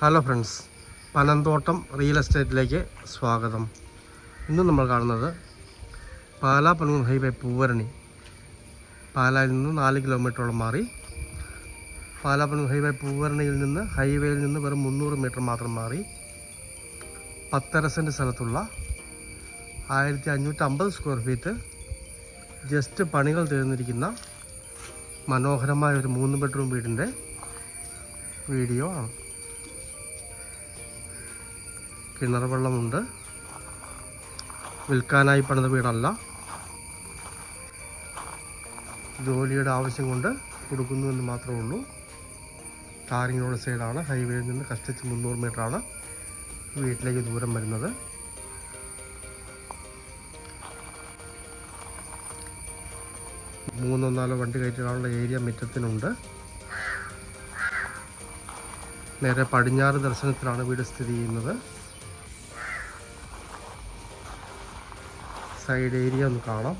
Hello friends Panamthottam real എസ്റ്റേറ്റിലേക്ക് സ്വാഗതം. ഇന്ന് നമ്മൾ കാണുന്നത് പാലാ പനൂർ ഹൈവേ പൂവരണി. പാലായിൽ നിന്ന് നാല് കിലോമീറ്ററോളം മാറി. പാലാ പനൂർ ഹൈവേ പൂവരണിയിൽ നിന്ന് ഹൈവേയിൽ നിന്ന് വെറും മുന്നൂറ് മീറ്റർ മാത്രം മാറി. പത്തര സെന്റ് സ്ഥലത്തുള്ള ആയിരത്തി അഞ്ഞൂറ്റി അമ്പത് സ്ക്വയർ ഫീറ്റ് ജസ്റ്റ് പണികൾ തീർന്നിരിക്കുന്ന മനോഹരമായ ഒരു മൂന്ന് ബെഡ്റൂം വീടിന്റെ വീഡിയോ ആണ്. കിണർ വെള്ളമുണ്ട്. വിൽക്കാനായി പണിത വീടല്ല. ജോലിയുടെ ആവശ്യം കൊണ്ട് കൊടുക്കുന്നു എന്ന് മാത്രമേ ഉള്ളൂ. ടാറിങ് റോഡ് സൈഡാണ്. ഹൈവേയിൽ നിന്ന് കഷ്ടിച്ച് മുന്നൂറ് മീറ്ററാണ് വീട്ടിലേക്ക് ദൂരം വരുന്നത്. മൂന്നോ നാലോ വണ്ടി കയറ്റിടാനുള്ള ഏരിയ മുറ്റത്തിനുണ്ട്. നേരെ പടിഞ്ഞാറ് ദർശനത്തിലാണ് വീട് സ്ഥിതി ചെയ്യുന്നത്. സൈഡ് ഏരിയ ഒന്ന് കാണാം.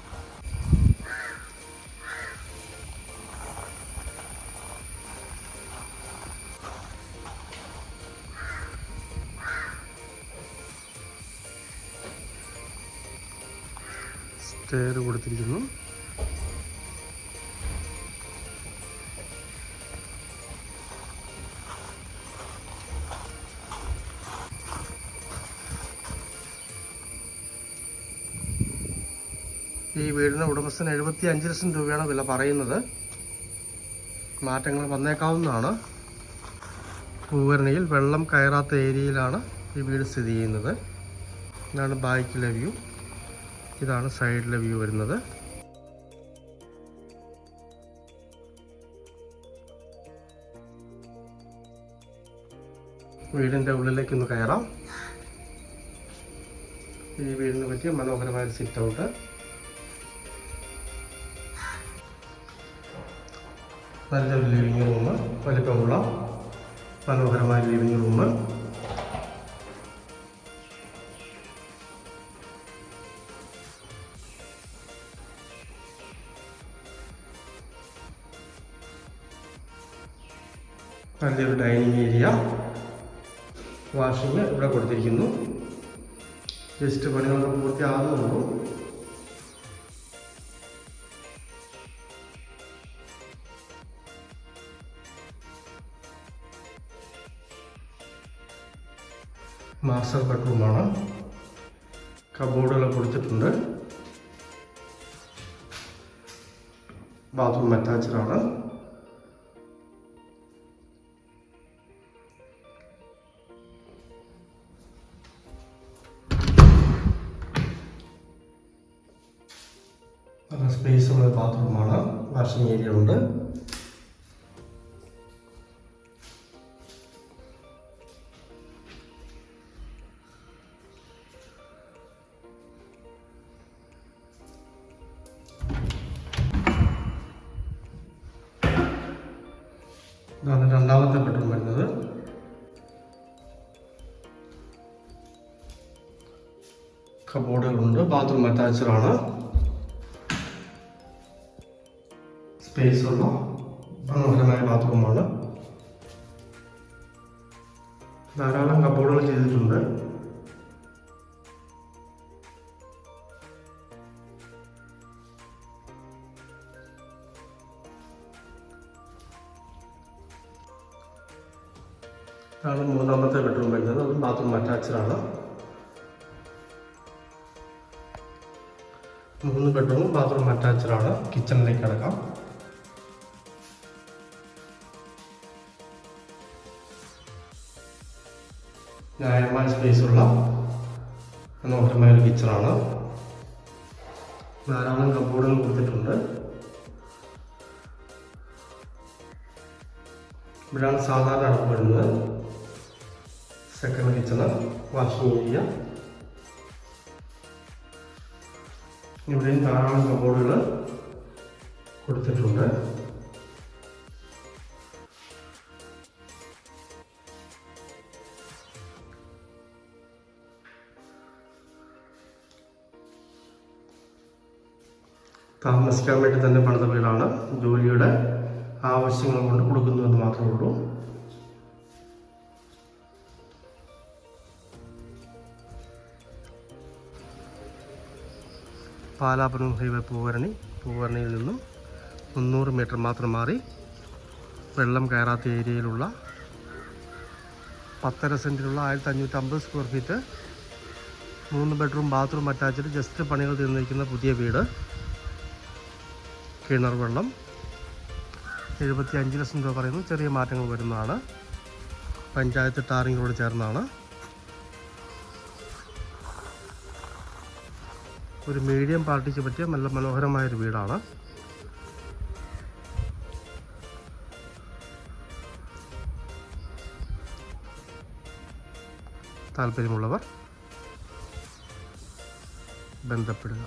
സ്റ്റെയർ കൊടുത്തിരിക്കുന്നു. ഈ വീടിന് ഉടമസ്ഥന് എഴുപത്തി അഞ്ച് ലക്ഷം രൂപയാണ് വില പറയുന്നത്. മാറ്റങ്ങൾ വന്നേക്കാവുന്നതാണ്. പൂവരണിയിൽ വെള്ളം കയറാത്ത ഏരിയയിലാണ് ഈ വീട് സ്ഥിതി ചെയ്യുന്നത്. ഇതാണ് ബാക്കിലെ വ്യൂ. ഇതാണ് സൈഡിലെ വ്യൂ വരുന്നത്. വീടിന്റെ ഉള്ളിലേക്ക് ഒന്ന് കയറാം. ഈ വീടിനെ പറ്റിയ മനോഹരമായ സിറ്റ് ഔട്ട് നല്ലൊരു ലിവിങ് റൂം വലിപ്പമുള്ള മനോഹരമായ ലിവിങ് റൂം നല്ലൊരു ഡൈനിങ് ഏരിയ വാഷിംഗ് ഇവിടെ കൊടുത്തിരിക്കുന്നു. ജസ്റ്റ് പണികളൊക്കെ പൂർത്തിയാകുന്നുള്ളൂ. മാസ്റ്റർ ബെഡ്റൂമാണ് കബോർഡുകൾ കൊടുത്തിട്ടുണ്ട്. ബാത്റൂം അറ്റാച്ചഡാണ് നല്ല സ്പേസ് ഉള്ള ബാത്റൂമാണ് വാഷിംഗ് ഏരിയ ഉണ്ട്. രണ്ടാമത്തെ ബെഡ്റൂം വരുന്നത്. കബോർഡുകളുണ്ട് ബാത്റൂം അറ്റാച്ച്ഡ് ആണ്. സ്പേസ് ഉള്ള മനോഹരമായ ബാത്റൂമാണ് ധാരാളം കബോർഡുകൾ ചെയ്തിട്ടുണ്ട്. ഇതാണ് മൂന്നാമത്തെ ബെഡ്റൂം വരുന്നത്. അത് ബാത്റൂം അറ്റാച്ച്ഡ് ആണ്. മൂന്ന് ബെഡ്റൂമും ബാത്റൂം അറ്റാച്ച്ഡ് ആണ്. കിച്ചണിലേക്ക് കിടക്കാം. ന്യായമായ സ്പേസുള്ള മനോഹരമായ ഒരു കിച്ചണാണ് ധാരാളം കബോർഡുകൾ കൊടുത്തിട്ടുണ്ട്. ഇവിടെയാണ് സാധാരണ അടപ്പ് വരുന്നത്. സെക്കൻഡ് കിച്ചണ് വാഷിംഗ് ഏരിയ ഇവിടെയും ധാരാളം കബോർഡുകൾ കൊടുത്തിട്ടുണ്ട്. താമസിക്കാൻ വേണ്ടി തന്നെ പണിത വീടാണ് ജോലിയുടെ ആവശ്യങ്ങൾ കൊണ്ട് കൊടുക്കുന്നു എന്ന് മാത്രമേ ഉള്ളൂ. പാലാപനം ഹൈവേ പൂവരണി പൂവരണിയിൽ നിന്നും മുന്നൂറ് മീറ്റർ മാത്രം മാറി വെള്ളം കയറാത്ത ഏരിയയിലുള്ള പത്തര സെന്റിലുള്ള ആയിരത്തി അഞ്ഞൂറ്റമ്പത് സ്ക്വയർ ഫീറ്റ് മൂന്ന് ബെഡ്റൂം ബാത്റൂം അറ്റാച്ച്ഡ് ജസ്റ്റ് പണികൾ തീർന്നിരിക്കുന്ന പുതിയ വീട്. കിണർ വെള്ളം എഴുപത്തി അഞ്ച് ലക്ഷം രൂപ പറയുന്നു. ചെറിയ മാറ്റങ്ങൾ വരുന്നതാണ്. പഞ്ചായത്ത് ടാറിങ്ങിനോട് ചേർന്നാണ്. ഒരു മീഡിയം പാർട്ടിക്ക് പറ്റിയ നല്ല മനോഹരമായൊരു വീടാണ്. താല്പര്യമുള്ളവർ ബന്ധപ്പെടുക.